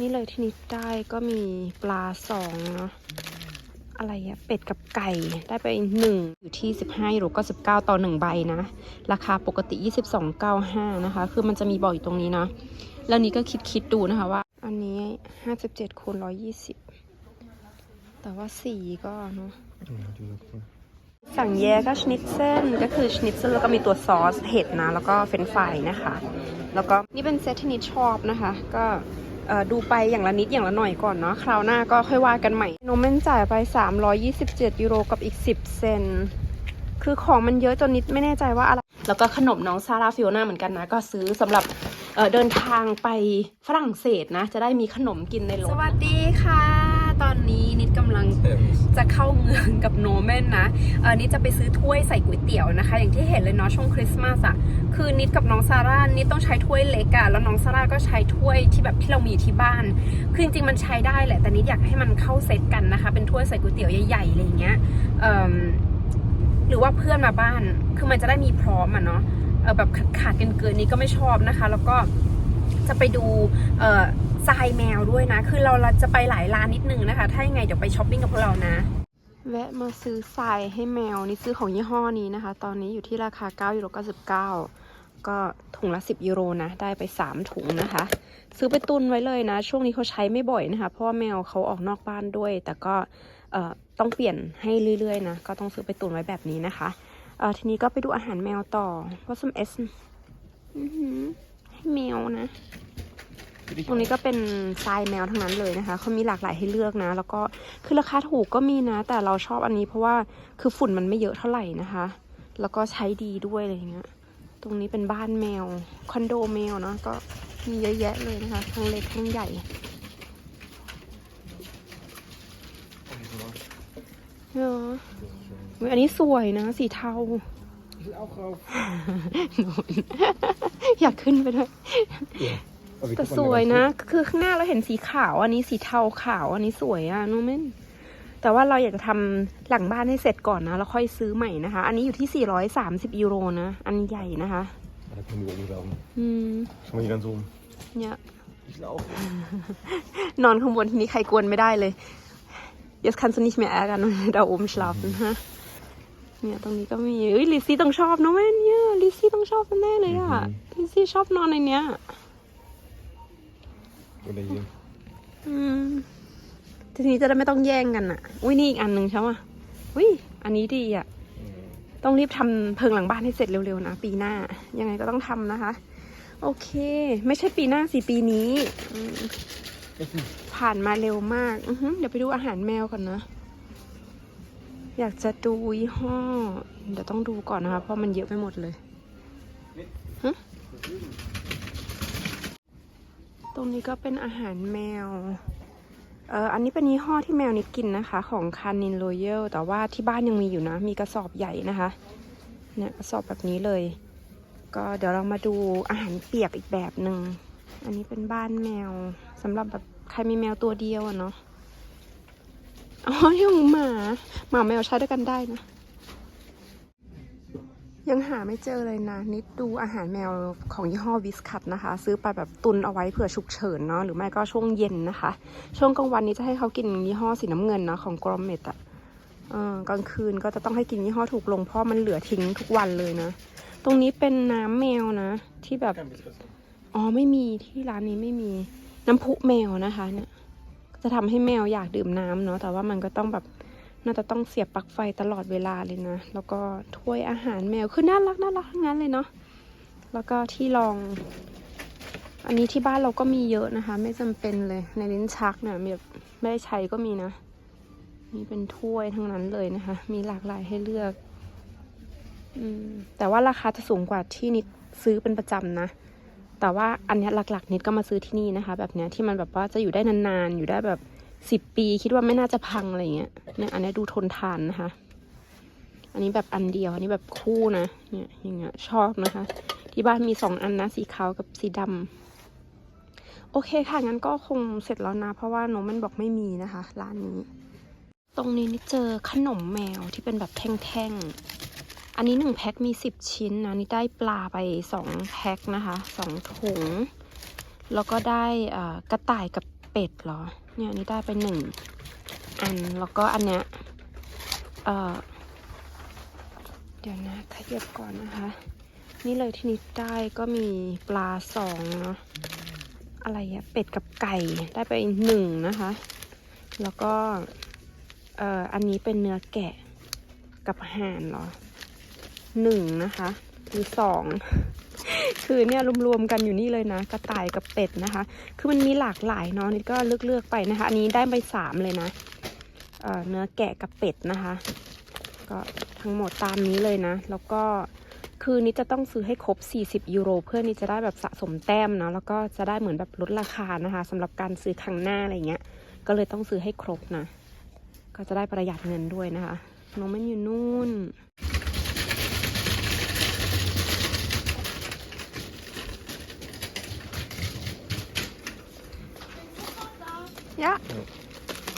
นี่เลยที่นิดได้ก็มีปลาสองเนาะอะไรอะเป็ดกับไก่ได้ไปหนึ่งอยู่ที่15ยูโรก็19ต่อ1ใบนะ ราคาปกติ22.95นะคะ คือมันจะมีบอกอยู่ตรงนี้นะแล้วนี้ก็คิดคิดดูนะคะว่า อันนี้57คูณ120แต่ว่าสีก็เนาะสั่งแยก็ชนิตเส้นก็คือชนิตเส้นแล้วก็มีตัวซอสเห็ดนะ แล้วก็เฟรนฟรายนะคะ แล้วก็นี่เป็นเซตที่นิดชอบนะคะ ก็ ดูไปอย่างละนิดอย่างละหน่อยก่อนเนาะคราวหน้าก็ค่อยว่ากันใหม่โนเมนจ่ายไป 327 ยูโรกับอีก 10 เซนคือของมันเยอะจนนิดไม่แน่ใจว่าอะไร แล้วก็ขนมน้องซาร่าฟิโอน่าเหมือนกันนะ ก็ซื้อสำหรับเเดินทางไปฝรั่งเศสนะ จะได้มีขนมกินในรถสวัสดีค่ะ ตอนนี้นิดกำลังจะเข้าเมืองกับโนเมนนะเออนี่จะไปซื้อถ้วยใส่ก๋วยเตี๋ยวนะคะ อย่างที่เห็นเลยเนาะช่วงคริสต์มาสอะคือนิดกับน้องซาร่านิดต้องใช้ถ้วยเล็กอะแล้วน้องซาร่าก็ใช้ถ้วยที่แบบที่เรามีอยู่ที่บ้านคือจริงๆมันใช้ได้แหละแต่นิดอยากให้มันเข้าเซตกันนะคะ เป็นถ้วยใส่ก๋วยเตี๋ยวใหญ่ๆอะไรอย่างเงี้ยเอิ่มหรือว่าเพื่อนมาบ้าน คือมันจะได้มีพร้อมอะเนาะเออแบบขาดๆกันเกินๆนี้ก็ไม่ชอบนะคะ แล้วก็จะไปดูเอ่อ ทรายแมวด้วยนะ คือเราเราจะไปหลายร้านนิดนึงนะคะ ถ้ายังไงเดี๋ยวไปช้อปปิ้งกับพวกเรานะ แวะมาซื้อทรายให้แมวนี่ซื้อของยี่ห้อนี้นะคะ ตอนนี้อยู่ที่ราคา9ยูโร99 ก็ถุงละ 10ยูโรนะ ได้ไป 3 ถุงนะคะ ซื้อไปตุนไว้เลยนะ ช่วงนี้เขาใช้ไม่บ่อยนะคะ เพราะว่าแมวเขาออกนอกบ้านด้วย แต่ก็ต้องเปลี่ยนให้เรื่อยๆนะ ก็ต้องซื้อไปตุนไว้แบบนี้นะคะทีนี้ก็ไปดูอาหารแมวต่อว่าสมเอสให้แมวนะ ตรงนี้ก็เป็นทรายแมวทั้งนั้นเลยนะคะเขามีหลากหลายให้เลือกนะ แล้วก็คือราคาถูกก็มีนะ แต่เราชอบอันนี้เพราะว่าคือฝุ่นมันไม่เยอะเท่าไหร่นะคะ แล้วก็ใช้ดีด้วยอะไรอย่างเงี้ยตรงนี้เป็นบ้านแมวคอนโดแมวเนาะก็มีเยอะแยะเลยนะคะทั้งเล็กทั้งใหญ่เอออุ๊ยอันนี้สวยนะ สีเทาอยากขึ้นไปด้วย แต่สวยนะ คือข้างหน้าเราเห็นสีขาว อันนี้สีเทาขาว อันนี้สวยอะโนเมนแต่ว่าเราอยากจะทำหลังบ้านให้เสร็จก่อนนะ แล้วค่อยซื้อใหม่นะคะ อันนี้อยู่ที่ 430 ยูโรนะ อันใหญ่นะคะ Da können wir oben glauben. อืม Schau mal hier ganz oben. เนี่ย Ich laufe. นอนข้างบนทีนี้ใครกวนไม่ได้เลย jetzt kannst du nicht mehr ärgern und da oben schlafen ฮะเนี่ยตรงนี้ก็มีเอ้ยลิซซี่ต้องชอบนะเว้ยเนี่ยลิซซี่ต้องชอบแน่ๆเลยอะอือหือลิซซี่ชอบนอนในเนี้ย Oder hier. อืมทีนี้จะได้ไม่ต้องแย่งกันอะ อุ้ยนี่อีกอันหนึ่งใช่ไหมอุ้ยอันนี้ดีอะ ต้องรีบทำเพิงหลังบ้านให้เสร็จเร็วๆนะ ปีหน้า ยังไงก็ต้องทำนะคะ โอเค ไม่ใช่ปีหน้าสิปีนี้อืมผ่านมาเร็วมากอือหือเดี๋ยวไปดูอาหารแมวก่อนนะ อยากจะดูยี่ห้อ เดี๋ยวต้องดูก่อนนะคะ เพราะมันเยอะไปหมดเลย ฮะต รงนี้ก็เป็นอาหารแมว เอออันนี้เป็นยี่ห้อที่แมวนิดกินนะคะ ของคานินโรเยลแต่ว่าที่บ้านยังมีอยู่นะ มีกระสอบใหญ่นะคะ เนี่ยกระสอบแบบนี้เลย ก็เดี๋ยวเรามาดูอาหารเปียกอีกแบบหนึ่ง อันนี้เป็นบ้านแมวสำหรับแบบใครมีแมวตัวเดียวอะเนาะ อ๋อนี่ของหมา หมาแมวใช้ด้วยกันได้นะ ยังหาไม่เจอเลยนะ นิดดูอาหารแมวของยี่ห้อวิสคัตนะคะ ซื้อไปแบบตุนเอาไว้เผื่อฉุกเฉินเนาะหรือไม่ก็ช่วงเย็นนะคะ ช่วงกลางวันนี้จะให้เขากินยี่ห้อสีน้ำเงินเนาะของกรอมเมดอะกลางคืนก็จะต้องให้กินยี่ห้อถูกลงเพราะมันเหลือทิ้งทุกวันเลยนะ ตรงนี้เป็นน้ำแมวนะ ที่แบบอ๋อไม่มีที่ร้านนี้ไม่มีน้ำพุแมวนะคะ เนี่ย จะทำให้แมวอยากดื่มน้ำเนาะแต่ว่ามันก็ต้องแบบ น่าจะต้องเสียบปลั๊กไฟตลอดเวลาเลยนะ แล้วก็ถ้วยอาหารแมว คือน่ารักน่ารักทั้งนั้นเลยเนาะ แล้วก็ที่รอง อันนี้ที่บ้านเราก็มีเยอะนะคะ ไม่จำเป็นเลย ในลิ้นชักเนี่ยแบบไม่ได้ใช้ก็มีนะ นี่เป็นถ้วยทั้งนั้นเลยนะคะ มีหลากหลายให้เลือกอืมแต่ว่าราคาจะสูงกว่าที่นิดซื้อเป็นประจำนะ แต่ว่าอันนี้หลักๆ นิดก็มาซื้อที่นี่นะคะ แบบเนี้ยที่มันแบบว่าจะอยู่ได้นานๆ อยู่ได้แบบ สิบปีคิดว่าไม่น่าจะพังอะไรเงี้ยเนี่ยอันนี้ดูทนทานนะคะ อันนี้แบบอันเดียว อันนี้แบบคู่นะ เนี่ยอย่างเงี้ยชอบนะคะ ที่บ้านมีสองอันนะ สีขาวกับสีดำโอเคค่ะ งั้นก็คงเสร็จแล้วนะ เพราะว่าโนมันบอกไม่มีนะคะ ร้านนี้ ตรงนี้นี่เจอขนมแมวที่เป็นแบบแท่งๆ อันนี้หนึ่งแพ็คมีสิบชิ้นนะ นี่ได้ปลาไปสองแพ็คนะคะสองถุง แล้วก็ได้กระต่ายกับเป็ดเป็ดเหรอ เนี่ยนนี้ได้ไปหนึ่งอันแล้วก็อันเนี้ยเออเดี๋ยวนะขยับก่อนนะคะ นี่เลยที่นิดได้ก็มีปลาสองเนาะอะไรอะเป็ดกับไก่ได้ไปหนึ่งนะคะ แล้วก็เอ่ออันนี้เป็นเนื้อแกะกับห่านเหรอหนึ่งนะคะหรือสอง คือเนี่ยรวมๆกันอยู่นี่เลยนะกระต่ายกับเป็ดนะคะ คือมันมีหลากหลายเนาะนี่ก็เลือกๆไปนะคะ อันนี้ได้ไปสามเลยนะเเนื้อแกะกับเป็ดนะคะ ก็ทั้งหมดตามนี้เลยนะ แล้วก็คือนี่จะต้องซื้อให้ครบ 40 ยูโร เพื่อนี่จะได้แบบสะสมแต้มเนาะแล้วก็จะได้เหมือนแบบลดราคานะคะสำหรับการซื้อครั้งหน้าอะไรเงี้ย ก็เลยต้องซื้อให้ครบนะ ก็จะได้ประหยัดเงินด้วยนะคะน้องมันอยู่นู่น ยะ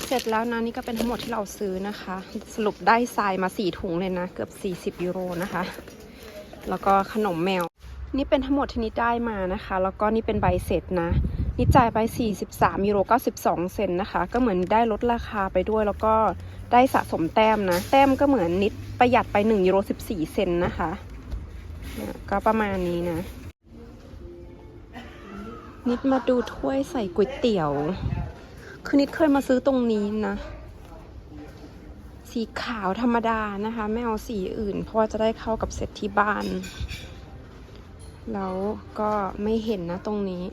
เสร็จแล้วนะนี่ก็เป็นทั้งหมดที่เราซื้อนะคะ สรุปได้ทรายมาสี่ถุงเลยนะ เกือบ 40 ยูโรนะคะ แล้วก็ขนมแมว นี่เป็นทั้งหมดที่นิดได้มานะคะ แล้วก็นี่เป็นใบเสร็จนะนิดจ่ายไป 43ยูโร92 เซนนะคะ ก็เหมือนได้ลดราคาไปด้วย แล้วก็ได้สะสมแต้มนะ แต้มก็เหมือนนิดประหยัดไป1ยูโร14 เซนนะคะเนี่ยก็ประมาณนี้นะ นิดมาดูถ้วยใส่ก๋วยเตี๋ยว คือนิดเคยมาซื้อตรงนี้นะ สีขาวธรรมดานะคะ ไม่เอาสีอื่น เพราะว่าจะได้เข้ากับเซตที่บ้าน แล้วก็ไม่เห็นนะตรงนี้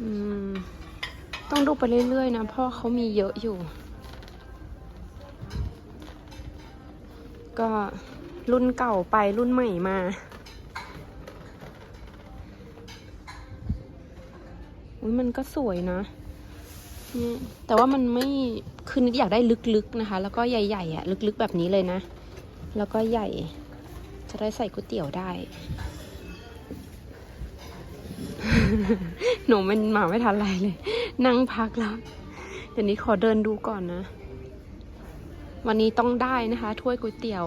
อืม ต้องดูไปเรื่อยๆนะเพราะเขามีเยอะอยู่ ก็รุ่นเก่าไปรุ่นใหม่มา อุ้ยมันก็สวยนะนี่แต่ว่ามันไม่คือนิดอยากได้ลึกๆนะคะ แล้วก็ใหญ่ๆอะ่ะ ลึกๆแบบนี้เลยนะ แล้วก็ใหญ่ จะได้ใส่ก๋วยเตี๋ยวได้หนูมันมาไม่ทันไรเลย นั่งพักแล้วเดี๋ยวนี้ขอเดินดูก่อนนะ วันนี้ต้องได้นะคะ ถ้วยก๋วยเตี๋ยว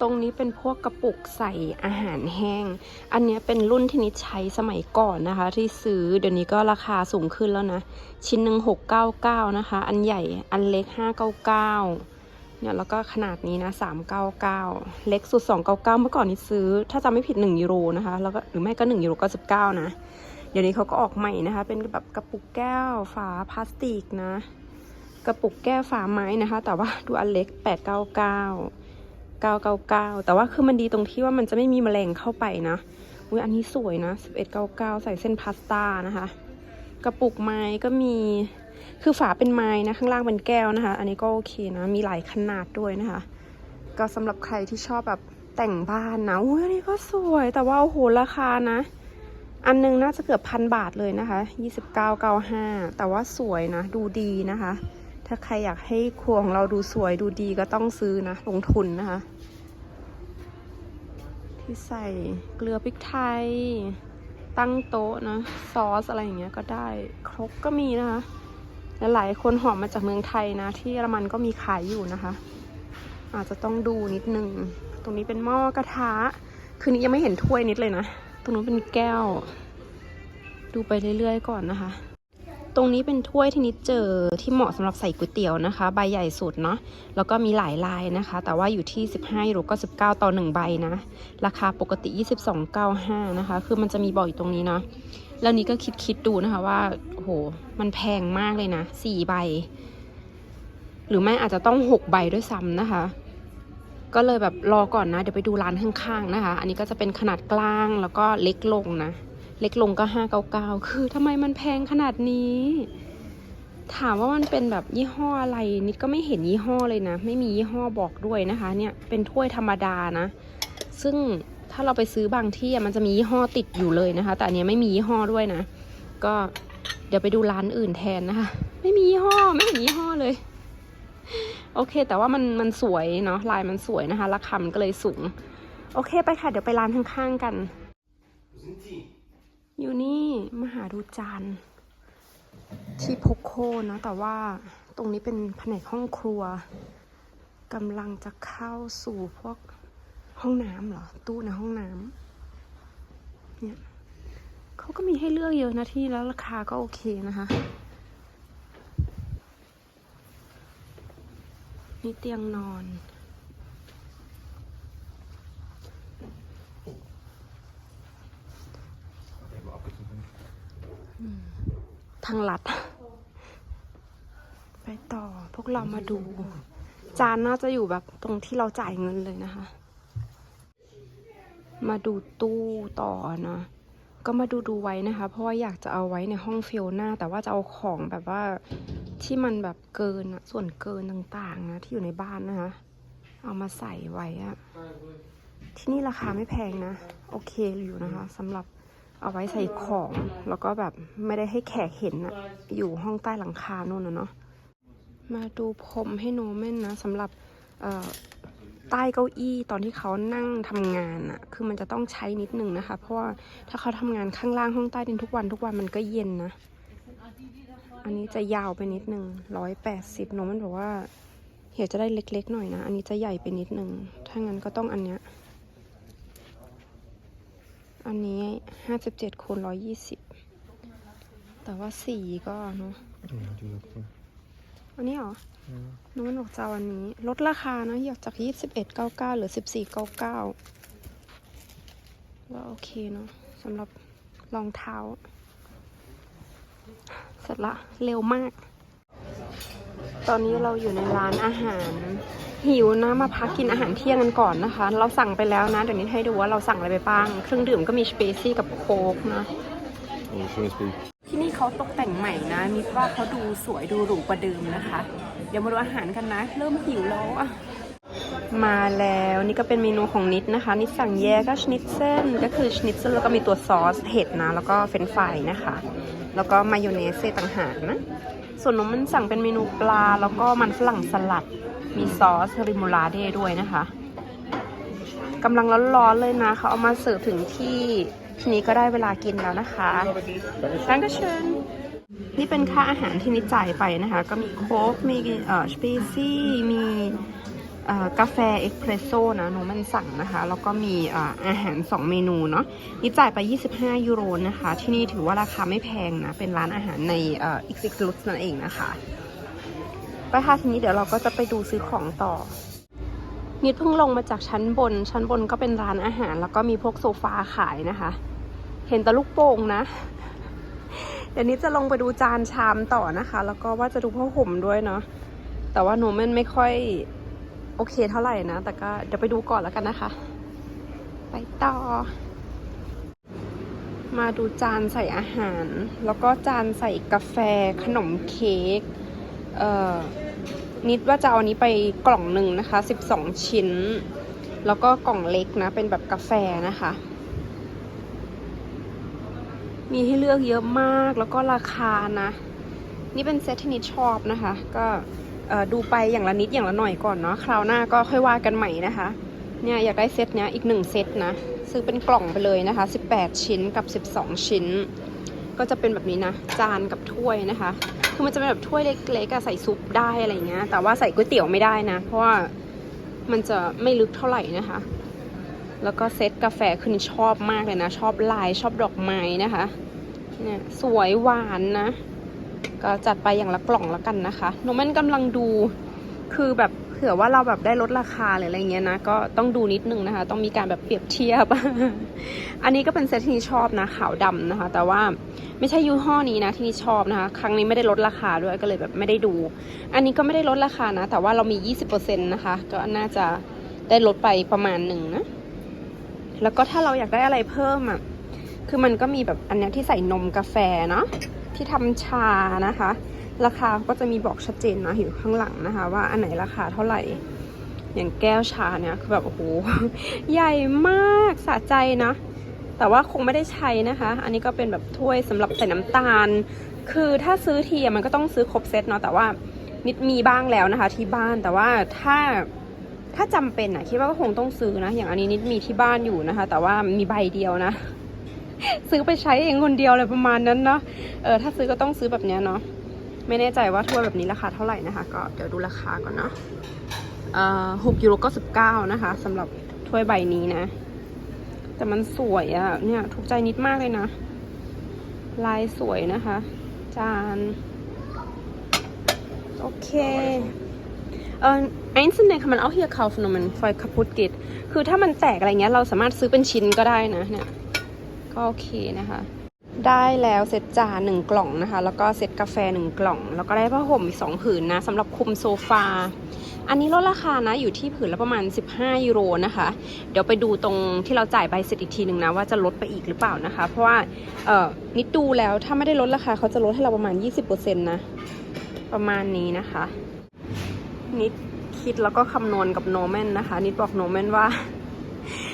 ตรงนี้เป็นพวกกระปุกใส่อาหารแห้ง อันนี้เป็นรุ่นที่นิดใช้สมัยก่อนนะคะ ที่ซื้อเดี๋ยวนี้ก็ราคาสูงขึ้นแล้วนะ ชิ้นหนึ่งหกเก้าเก้านะคะ อันใหญ่อันเล็กห้าเก้าเก้าเนี่ยแล้วก็ขนาดนี้นะสามเก้าเก้าเล็กสุดสองเก้าเก้าเมื่อก่อนนี้ซื้อ ถ้าจำไม่ผิดหนึ่งยูโรนะคะ แล้วก็หรือไม่ก็หนึ่งยูโรเก้าสิบเก้านะ เดี๋ยวนี้เขาก็ออกใหม่นะคะ เป็นแบบกระปุกแก้วฝาพลาสติกนะ กระปุกแก้วฝาไม้นะคะ แต่ว่าดูอันเล็กแปดเก้าเก้า 999 แต่ว่าคือมันดีตรงที่ว่ามันจะไม่มีแมลงเข้าไปนะอุ้ยอันนี้สวยนะ 1199 ใส่เส้นพาสต้านะคะ กระปุกไม้ก็มี คือฝาเป็นไม้นะ ข้างล่างเป็นแก้วนะคะ อันนี้ก็โอเคนะ มีหลายขนาดด้วยนะคะ ก็สำหรับใครที่ชอบแบบแต่งบ้านนะอุ้ยอันนี้ก็สวย แต่ว่าโอ้โหราคานะ อันหนึงน่าจะเกือบพันบาทเลยนะคะ 2995 แต่ว่าสวยนะ ดูดีนะคะ ถ้าใครอยากให้ครัวของเราดูสวยดูดีก็ต้องซื้อนะ ลงทุนนะคะ ที่ใส่เกลือพริกไทย ตั้งโต๊ะนะ ซอสอะไรอย่างเงี้ยก็ได้ ครกก็มีนะคะและหลายคนหอมมาจากเมืองไทยนะ ที่เยอรมันก็มีขายอยู่นะคะ อาจจะต้องดูนิดนึง ตรงนี้เป็นหม้อกระทะ คือนี้ยังไม่เห็นถ้วยนิดเลยนะ ตรงนู้นเป็นแก้ว ดูไปเรื่อยๆก่อนนะคะ ตรงนี้เป็นถ้วยที่นิดเจอที่เหมาะสำหรับใส่ก๋วยเตี๋ยวนะคะ ใบใหญ่สุดเนาะแล้วก็มีหลายลายนะคะ แต่ว่าอยู่ที่ 15ยูโรก็19 ต่อ 1 ใบนะ ราคาปกติ 22.95 นะคะ คือมันจะมีบอกอยู่ตรงนี้เนาะแล้วนี้ก็คิดคิดดูนะคะว่าโอ้โหมันแพงมากเลยนะ 4 ใบ หรือไม่อาจจะต้อง 6 ใบด้วยซ้ำนะคะ ก็เลยแบบรอก่อนนะ เดี๋ยวไปดูร้านข้างๆนะคะ อันนี้ก็จะเป็นขนาดกลางแล้วก็เล็กลงนะ เล็กลงก็ห้าเก้าเก้าคือทำไมมันแพงขนาดนี้ ถามว่ามันเป็นแบบยี่ห้ออะไรนิดก็ไม่เห็นยี่ห้อเลยนะ ไม่มียี่ห้อบอกด้วยนะคะ เนี่ยเป็นถ้วยธรรมดานะ ซึ่งถ้าเราไปซื้อบางที่มันจะมียี่ห้อติดอยู่เลยนะคะ แต่อันนี้ไม่มียี่ห้อด้วยนะ ก็เดี๋ยวไปดูร้านอื่นแทนนะคะ ไม่มียี่ห้อไม่เห็นยี่ห้อเลย โอเค แต่ว่ามันมันสวยเนาะลายมันสวยนะคะ ราคามันก็เลยสูง โอเคไปค่ะ เดี๋ยวไปร้านข้างๆกัน อยู่นี่มหาดูจานที่พกโคนะ แต่ว่าตรงนี้เป็นแผนกห้องครัวกำลังจะเข้าสู่พวกห้องน้ำเหรอ ตู้ในห้องน้ำเนี่ยเขาก็มีให้เลือกเยอะนะที่แล้วราคาก็โอเคนะคะ นี่เตียงนอน ทางลัด ไปต่อพวกเรามาดู จานน่าจะอยู่แบบตรงที่เราจ่ายเงินเลยนะคะ มาดูตู้ต่อนะก็มาดูดูไว้นะคะ เพราะว่าอยากจะเอาไว้ในห้องฟิโอน่าแต่ว่าจะเอาของแบบว่าที่มันแบบเกินอะส่วนเกินต่างๆนะที่อยู่ในบ้านนะคะ เอามาใส่ไว้อะที่นี่ราคาไม่แพงนะ โอเคอยู่นะคะสำหรับ เอาไว้ใส่ของ แล้วก็แบบไม่ได้ให้แขกเห็นอะอยู่ห้องใต้หลังคาโน่นนะเนาะมาดูพรมให้โนเมนนะสำหรับใต้เก้าอี้ตอนที่เขานั่งทำงานอะคือมันจะต้องใช้นิดนึงนะคะ เพราะว่าถ้าเขาทำงานข้างล่างห้องใต้ดินทุกวันทุกวันมันก็เย็นนะ อันนี้จะยาวไปนิดนึงร้อยแปดสิบน้องมันบอกว่า เหี่ยจะได้เล็กๆหน่อยนะ อันนี้จะใหญ่ไปนิดนึงถ้างั้นก็ต้องอันเนี้ย อันนี้ห้าสิบเจ็ดคูณร้อยยี่สิบแต่ว่าสีก็เนาะอันนี้เหรอน้องมันบอกจะเอาอันนี้ ลดราคานะอยากจากยี่สิบเอ็ดเก้าเก้าหรือสิบสี่เก้าเก้าว่าโอเคเนาะสำหรับรองเท้า เสร็จละ เร็วมาก ตอนนี้เราอยู่ในร้านอาหาร หิวนะมาพักกินอาหารเที่ยงกันก่อนนะคะ เราสั่งไปแล้วนะเดี๋ยวนี้ให้ดูว่าเราสั่งอะไรไปบ้าง เครื่องดื่มก็มีสเปซี่กับโค้กนะ Oh, schönes Bild. ที่นี่เขาตกแต่งใหม่นะนิดว่าเขาดูสวยดูหรูกว่าเดิมนะคะ เดี๋ยวมาดูอาหารกันนะ เริ่มหิวแล้วอะ มาแล้วนี่ก็เป็นเมนูของนิดนะคะ นิดสั่งแยกก็ชนิดเส้นก็คือชนิดเส้นแล้วก็มีตัวซอสเห็ดนะ แล้วก็เฟรนช์ฟรายนะคะ แล้วก็มายองเนสต่างหากนะ ส่วนนมมันสั่งเป็นเมนูปลา แล้วก็มันฝรั่งสลัด มีซอสริมูลาเด้ด้วยนะคะกำลังร้อนๆเลยนะเขาเอามาเสิร์ฟถึงที่ทีนี้ก็ได้เวลากินแล้วนะคะดังก็เชิญนี่เป็นค่าอาหารที่นิดจ่ายไปนะคะ ก็มีโค้กมีเอ่อสเปซี่มีเอ่อ กาแฟเอสเพรสโซ่นะหนูมันสั่งนะคะ แล้วก็มีออาหาร 2 เมนูเนาะนิดจ่ายไป 25 ยูโรนะคะ ที่นี่ถือว่าราคาไม่แพงนะ เป็นร้านอาหารในเอ่อ XX l u x นั่นเองนะคะไปค่ะทีนี้เดี๋ยวเราก็จะไปดูซื้อของต่อนิดเพิ่งลงมาจากชั้นบน ชั้นบนก็เป็นร้านอาหาร แล้วก็มีพวกโซฟาขายนะคะ เห็นแต่ลูกโป่งนะ เดี๋ยวนี้จะลงไปดูจานชามต่อนะคะ แล้วก็ว่าจะดูผ้าห่มด้วยเนาะแต่ว่าหนูมันไม่ค่อย โอเคเท่าไหร่นะ แต่ก็เดี๋ยวไปดูก่อนแล้วกันนะคะ ไปต่อ มาดูจานใส่อาหาร แล้วก็จานใส่กาแฟขนมเค้กเอ่อนิดว่าจะเอาอันนี้ไปกล่องหนึ่งนะคะ 12 ชิ้น แล้วก็กล่องเล็กนะ เป็นแบบกาแฟนะคะ มีให้เลือกเยอะมากแล้วก็ราคานะ นี่เป็นเซตที่นิดชอบนะคะ ก็ ดูไปอย่างละนิดอย่างละหน่อยก่อนเนาะคราวหน้าก็ค่อยว่ากันใหม่นะคะ เนี่ยอยากได้เซตเนี้ยอีกหนึ่งเซตนะ ซื้อเป็นกล่องไปเลยนะคะ 18 ชิ้นกับ 12 ชิ้น ก็จะเป็นแบบนี้นะ จานกับถ้วยนะคะ คือมันจะเป็นแบบถ้วยเล็กๆใส่ซุปได้อะไรเงี้ยแต่ว่าใส่ก๋วยเตี๋ยวไม่ได้นะ เพราะว่ามันจะไม่ลึกเท่าไหร่นะคะ แล้วก็เซตกาแฟคือชอบมากเลยนะ ชอบลายชอบดอกไม้นะคะเนี่ยสวยหวานนะ ก็จัดไปอย่างละกล่องแล้วกันนะคะหนูมันกำลังดูคือแบบเผื่อว่าเราแบบได้ลดราคาหรืออะไรเงี้ยนะ ก็ต้องดูนิดนึงนะคะ ต้องมีการแบบเปรียบเทียบ อันนี้ก็เป็นเซตที่นี่ชอบนะขาวดำนะคะ แต่ว่าไม่ใช่ยี่ห้อนี้นะที่นี่ชอบนะคะ ครั้งนี้ไม่ได้ลดราคาด้วยก็เลยแบบไม่ได้ดู อันนี้ก็ไม่ได้ลดราคานะ แต่ว่าเรามี 20%นะคะ ก็น่าจะได้ลดไปประมาณหนึ่งนะ แล้วก็ถ้าเราอยากได้อะไรเพิ่มอะ คือมันก็มีแบบอันนี้ที่ใส่นมกาแฟเนาะ ที่ทำชานะคะ ราคาก็จะมีบอกชัดเจนนะอยู่ข้างหลังนะคะ ว่าอันไหนราคาเท่าไหร่อย่างแก้วชาเนี่ยคือแบบโอ้โหใหญ่มากสะใจนะ แต่ว่าคงไม่ได้ใช้นะคะ อันนี้ก็เป็นแบบถ้วยสำหรับใส่น้ำตาล คือถ้าซื้อทีมันก็ต้องซื้อครบเซตเนาะแต่ว่านิดมีบ้างแล้วนะคะ ที่บ้านแต่ว่าถ้าถ้าจำเป็นอะคิดว่าก็คงต้องซื้อนะ อย่างอันนี้นิดมีที่บ้านอยู่นะคะ แต่ว่ามีใบเดียวนะ ซื้อไปใช้เองคนเดียวเลยประมาณนั้นเนาะเออถ้าซื้อก็ต้องซื้อแบบเนี้ยเนาะไม่แน่ใจว่าถ้วยแบบนี้ราคาเท่าไหร่นะคะ ก็เดี๋ยวดูราคาก่อนเนาะเอ่อหกยูโรก็สิบเก้านะคะสำหรับถ้วยใบนี้นะ แต่มันสวยอะ่ะเนี่ยถูกใจนิดมากเลยนะ ลายสวยนะคะ จานโอเคเอ่อ einzelne kann man auch hier kaufen wenn man voll kaputt geht คือถ้ามันแตกอะไรเงี้ยเราสามารถซื้อเป็นชิ้นก็ได้นะเนี่ย ก็โอเคนะคะ ได้แล้วเซตจานหนึ่งกล่องนะคะ แล้วก็เซตกาแฟหนึ่งกล่อง แล้วก็ได้ผ้าห่มอีกสองผืนนะสำหรับคุมโซฟา อันนี้ลดราคานะอยู่ที่ผืนละประมาณ 15 ยูโรนะคะ เดี๋ยวไปดูตรงที่เราจ่ายใบเสร็จอีกทีหนึ่งนะว่าจะลดไปอีกหรือเปล่านะคะ เพราะว่าเออนิดดูแล้วถ้าไม่ได้ลดราคาเขาจะลดให้เราประมาณ 20%นะประมาณนี้นะคะ นิดคิดแล้วก็คำนวณกับโนแมนนะคะ นิดบอกโนแมนว่า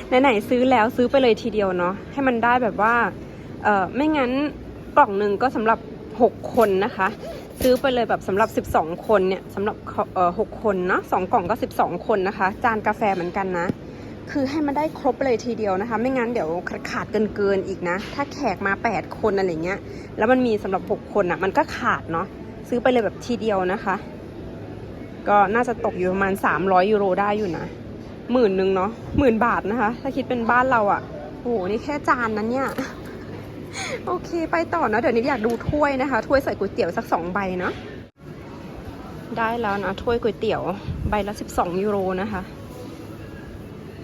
ไหนๆซื้อแล้วซื้อไปเลยทีเดียวเนาะให้มันได้แบบว่าเออไม่งั้นกล่องหนึ่งก็สำหรับ 6 คนนะคะ ซื้อไปเลยแบบสำหรับ 12 คนเนี่ยสำหรับเออหกคนเนาะสองกล่องก็ 12 คนนะคะ จานกาแฟเหมือนกันนะ คือให้มันได้ครบเลยทีเดียวนะคะ ไม่งั้นเดี๋ยวขาดเกินเกินๆอีกนะ ถ้าแขกมา 8 คนอะไรเงี้ยแล้วมันมีสำหรับ 6 คนอะ่ะมันก็ขาดเนาะซื้อไปเลยแบบทีเดียวนะคะ ก็น่าจะตกอยู่ประมาณ 300 ยูโรได้อยู่นะ หมื่นหนึ่งเนาะหมื่นบาทนะคะ ถ้าคิดเป็นบ้านเราอะ่ะโอ้โหนี่แค่จานนั้นเนี่ยโอเค ไปต่อเนะเดี๋ยวนี้อยากดูถ้วยนะคะ ถ้วยใส่ก๋วยเตี๋ยวสักสองใบเนาะได้แล้วนะถ้วยก๋วยเตี๋ยวใบละสิบสองยูโรนะคะ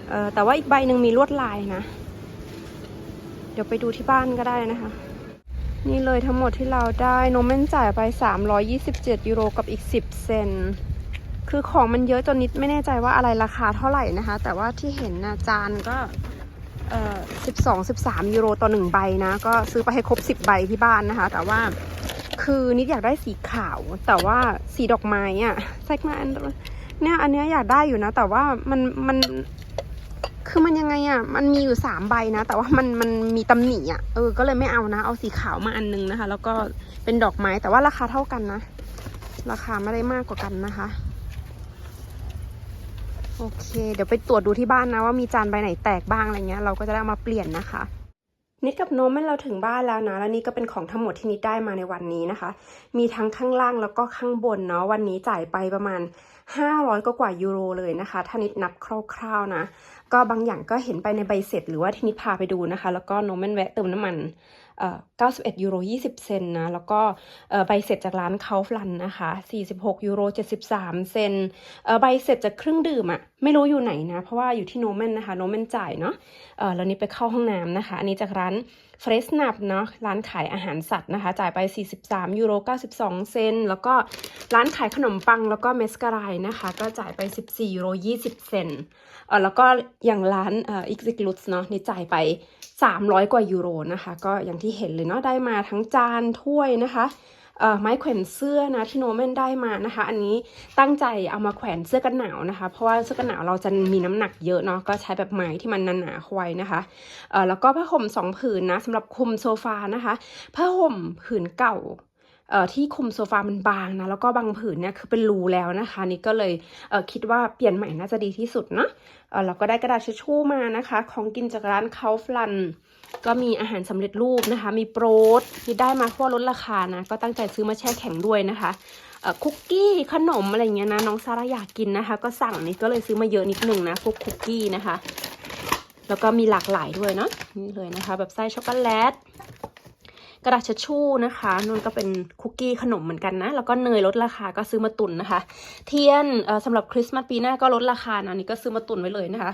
เออแต่ว่าอีกใบหนึ่งมีลวดลายนะ เดี๋ยวไปดูที่บ้านก็ได้นะคะ นี่เลยทั้งหมดที่เราได้โนเมนจ่ายไป 327 ยูโรกับอีก 10 เซน คือของมันเยอะจนนิดไม่แน่ใจว่าอะไรราคาเท่าไหร่นะคะ แต่ว่าที่เห็นนะจานก็เอ่อ12 13ยูโรต่อหนึ่งใบนะ ก็ซื้อไปให้ครบ10ใบที่บ้านนะคะ แต่ว่าคือนิดอยากได้สีขาว แต่ว่าสีดอกไม้อะแซกมาอันเนี่ยอันเนี้ยอยากได้อยู่นะ แต่ว่ามันมันคือมันยังไงอะมันมีอยู่สามใบนะ แต่ว่ามันมันมีตำหนิอะเออ ก็เลยไม่เอานะ เอาสีขาวมาอันนึงนะคะ แล้วก็เป็นดอกไม้ แต่ว่าราคาเท่ากันนะ ราคาไม่ได้มากกว่ากันนะคะ โอเค เดี๋ยวไปตรวจดูที่บ้านนะว่ามีจานใบไหนแตกบ้างอะไรเงี้ย เราก็จะได้เอามาเปลี่ยนนะคะ นิดกับโนมันเราถึงบ้านแล้วนะ แล้วนี่ก็เป็นของทั้งหมดที่นิดได้มาในวันนี้นะคะ มีทั้งข้างล่างแล้วก็ข้างบนเนาะ วันนี้จ่ายไปประมาณ 500กว่ากว่ายูโรเลยนะคะ ถ้านิดนับคร่าวๆนะ ก็บางอย่างก็เห็นไปในใบเสร็จหรือว่าที่นิดพาไปดูนะคะ แล้วก็โนมันแวะเติมน้ำมัน 91ยูโร20 เซนนะ แล้วก็เอ่อใบเสร็จจากร้านเคาฟลันนะคะ 46ยูโร73 เซนเออใบเสร็จจากเครื่องดื่มอะไม่รู้อยู่ไหนนะ เพราะว่าอยู่ที่โนเมนนะคะโนเมนจ่ายเนาะเออแล้วนี่ไปเข้าห้องน้ำนะคะ อันนี้จากร้านเฟรชนับเนาะร้านขายอาหารสัตว์นะคะ จ่ายไป 43ยูโร92 เซนแล้วก็ร้านขายขนมปังแล้วก็เมสการายนะคะ ก็จ่ายไป 14ยูโร20 เซนเออแล้วก็อย่างร้านเอ่ออิกซิกลุสเนาะนี่จ่ายไป 300 กว่ายูโรนะคะ ก็อย่างที่เห็นเลยเนาะได้มาทั้งจานถ้วยนะคะเอ่อไม้แขวนเสื้อนะที่โนเมนได้มานะคะ อันนี้ตั้งใจเอามาแขวนเสื้อกันหนาวนะคะ เพราะว่าเสื้อกันหนาวเราจะมีน้ำหนักเยอะเนาะก็ใช้แบบไม้ที่มันหนาๆไว้นะคะเอ่อแล้วก็ผ้าห่มสองผืนนะสำหรับคลุมโซฟานะคะผ้าห่มผืนเก่า ที่คุมโซฟามันบางนะแล้วก็บางผืนเนี่ยคือเป็นรูแล้วนะคะ นี่ก็เลยเอ่อคิดว่าเปลี่ยนใหม่น่าจะดีที่สุดเนาะเอ่อเราก็ได้กระดาษทิชชู่มานะคะ ของกินจากร้านเคาฟลัน ก็มีอาหารสำเร็จรูปนะคะ มีโปรดที่ได้มาเพราะว่าลดราคานะก็ตั้งใจซื้อมาแช่แข็งด้วยนะคะเอ่อคุกกี้ขนมอะไรเงี้ยนะน้องซาร่าอยากกินนะคะ ก็สั่งนี่ก็เลยซื้อมาเยอะนิดนึงนะพวกคุกกี้นะคะ แล้วก็มีหลากหลายด้วยเนาะนี่เลยนะคะ แบบไส้ช็อกโกแลต กระดาษทิชชู่นะคะนุ่นก็เป็นคุกกี้ขนมเหมือนกันนะ แล้วก็เนยลดราคาก็ซื้อมาตุนนะคะ เทียนเอ่อสำหรับคริสต์มาสปีหน้าก็ลดราคานะนี่ก็ซื้อมาตุนไว้เลยนะคะ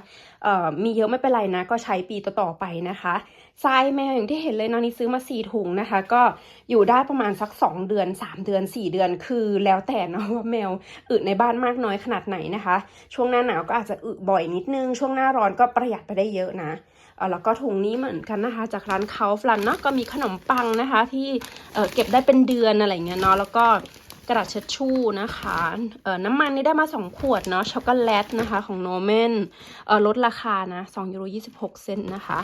มีเยอะไม่เป็นไรนะ ก็ใช้ปีต่อๆไปนะคะ ทรายแมวอย่างที่เห็นเลยนะนี่ซื้อมาสี่ถุงนะคะ ก็อยู่ได้ประมาณสัก2เดือน3เดือน4เดือนคือแล้วแต่เนาะว่าแมวอึในบ้านมากน้อยขนาดไหนนะคะ ช่วงหน้าหนาวก็อาจจะอึบ่อยนิดนึง ช่วงหน้าร้อนก็ประหยัดไปได้เยอะนะเออแล้วก็ถุงนี้เหมือนกันนะคะ จากร้านเคาฟลันเนาะก็มีขนมปังนะคะ ที่เออเก็บได้เป็นเดือนอะไรเงี้ยเนาะแล้วก็ กระดาษเช็ดชู่นะคะเอ่อน้ำมันนี่ได้มา 2 ขวดเนาะช็อกโกแลตนะคะของโนเมนเอ่อลดราคานะ2ยูโร26 เซนต์นะคะ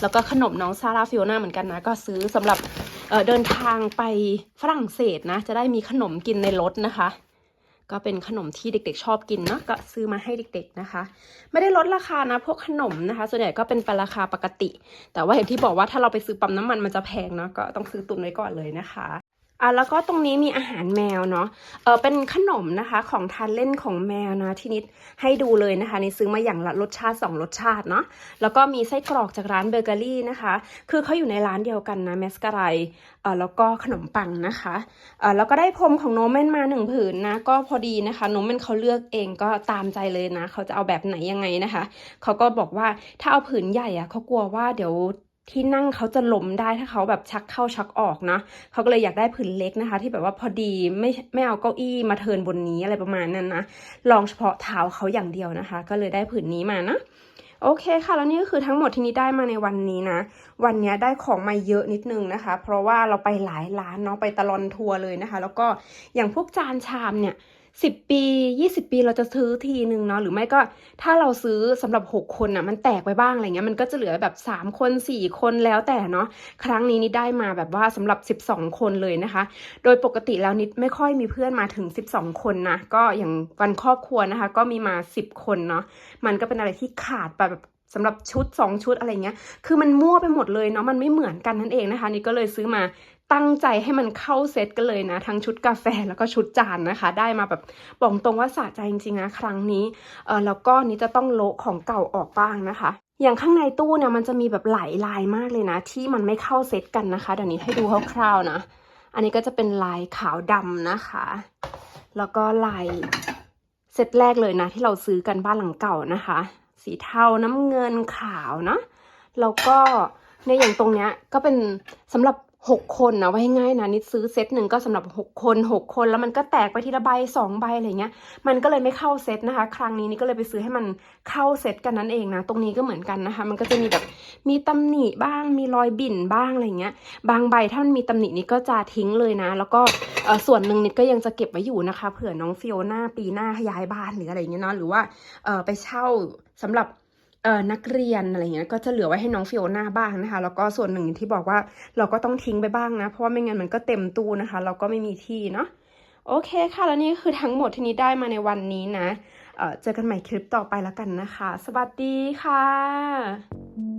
แล้วก็ขนมน้องซาร่าฟิโอนาเหมือนกันนะ ก็ซื้อสำหรับเอ่อเดินทางไปฝรั่งเศสนะ จะได้มีขนมกินในรถนะคะก็เป็นขนมที่เด็กๆชอบกินเนาะก็ซื้อมาให้เด็กๆนะคะ ไม่ได้ลดราคานะพวกขนมนะคะ ส่วนใหญ่ก็เป็นราคาปกติ แต่ว่าอย่างที่บอกว่าถ้าเราไปซื้อปั๊มน้ำมันมันจะแพงเนาะก็ต้องซื้อตุนไว้ก่อนเลยนะคะ อะแล้วก็ตรงนี้มีอาหารแมวเนาะเออเป็นขนมนะคะของทานเล่นของแมวนะที่นิดให้ดูเลยนะคะนี่ซื้อมาอย่างละรสชาติ 2 รสชาติเนาะแล้วก็มีไส้กรอกจากร้านเบเกอรี่นะคะ คือเขาอยู่ในร้านเดียวกันนะแมสการายเออแล้วก็ขนมปังนะคะเออแล้วก็ได้พรมของโนเมนมาหนึ่งผืนนะก็พอดีนะคะโนเมนเขาเลือกเองก็ตามใจเลยนะเขาจะเอาแบบไหนยังไงนะคะเขาก็บอกว่าถ้าเอาผืนใหญ่อะเขากลัวว่าเดี๋ยว ที่นั่งเขาจะล้มได้ถ้าเขาแบบชักเข้าชักออกนะเขาก็เลยอยากได้ผืนเล็กนะคะ ที่แบบว่าพอดีไม่ไม่เอาเก้าอี้มาเทินบนนี้อะไรประมาณนั้นนะลองเฉพาะเท้าเขาอย่างเดียวนะคะ ก็เลยได้ผืนนี้มานะโอเคค่ะ แล้วนี่ก็คือทั้งหมดที่นี้ได้มาในวันนี้นะ วันนี้ได้ของมาเยอะนิดนึงนะคะ เพราะว่าเราไปหลายร้านเนาะไปตลอนทัวร์เลยนะคะ แล้วก็อย่างพวกจานชามเนี่ย สิบปียี่สิบปีเราจะซื้อทีหนึ่งเนาะหรือไม่ก็ถ้าเราซื้อสำหรับหกคนอะมันแตกไปบ้างอะไรเงี้ยมันก็จะเหลือแบบสามคนสี่คนแล้วแต่เนาะครั้งนี้นี่ได้มาแบบว่าสำหรับสิบสองคนเลยนะคะ โดยปกติแล้วนิดไม่ค่อยมีเพื่อนมาถึง 12 คนนะก็อย่างวันครอบครัวนะคะ ก็มีมา 10 คนเนาะมันก็เป็นอะไรที่ขาดไปแบบสำหรับชุด 2 ชุดอะไรเงี้ย คือมันมั่วไปหมดเลยเนาะ มันไม่เหมือนกันนั่นเองนะคะ นี่ก็เลยซื้อมา ตั้งใจให้มันเข้าเซตกันเลยนะ ทั้งชุดกาแฟแล้วก็ชุดจานนะคะ ได้มาแบบบอกตรงว่าสะใจจริงๆนะครั้งนี้เออแล้วก็นี่จะต้องโละของเก่าออกบ้างนะคะอย่างข้างในตู้เนี่ยมันจะมีแบบหลายลายมากเลยนะ ที่มันไม่เข้าเซตกันนะคะเดี๋ยวนี้ให้ดูคร่าวๆนะ อันนี้ก็จะเป็นลายขาวดำนะคะ แล้วก็ลายเซตแรกเลยนะ ที่เราซื้อกันบ้านหลังเก่านะคะ สีเทาน้ำเงินขาวเนาะแล้วก็ในอย่างตรงเนี้ยก็เป็นสำหรับ หกคนนะไว้ง่ายๆนะนิดซื้อเซตหนึ่งก็สำหรับหกคนหกคนแล้วมันก็แตกไปทีละใบสองใบอะไรเงี้ยมันก็เลยไม่เข้าเซตนะคะ ครั้งนี้นี่ก็เลยไปซื้อให้มันเข้าเซตกันนั่นเองนะตรงนี้ก็เหมือนกันนะคะ มันก็จะมีแบบมีตำหนิบ้างมีรอยบิ่นบ้างอะไรเงี้ยบางใบถ้ามันมีตำหนินี่ก็จะทิ้งเลยนะ แล้วก็ส่วนหนึ่งนิดก็ยังจะเก็บไว้อยู่นะคะเผื่อน้องฟิโอน่าปีหน้าย้ายบ้านหรืออะไรเงี้ยเนาะหรือว่าไปเช่าสำหรับ เออนักเรียนอะไรเงี้ยก็จะเหลือไว้ให้น้องฟิโอน่าบ้างนะคะ แล้วก็ส่วนหนึ่งที่บอกว่าเราก็ต้องทิ้งไปบ้างนะ เพราะว่าไม่งั้นมันก็เต็มตู้นะคะ เราก็ไม่มีที่เนาะโอเคค่ะ แล้วนี่คือทั้งหมดที่นี้ได้มาในวันนี้นะเออเจอกันใหม่คลิปต่อไปแล้วกันนะคะ สวัสดีค่ะ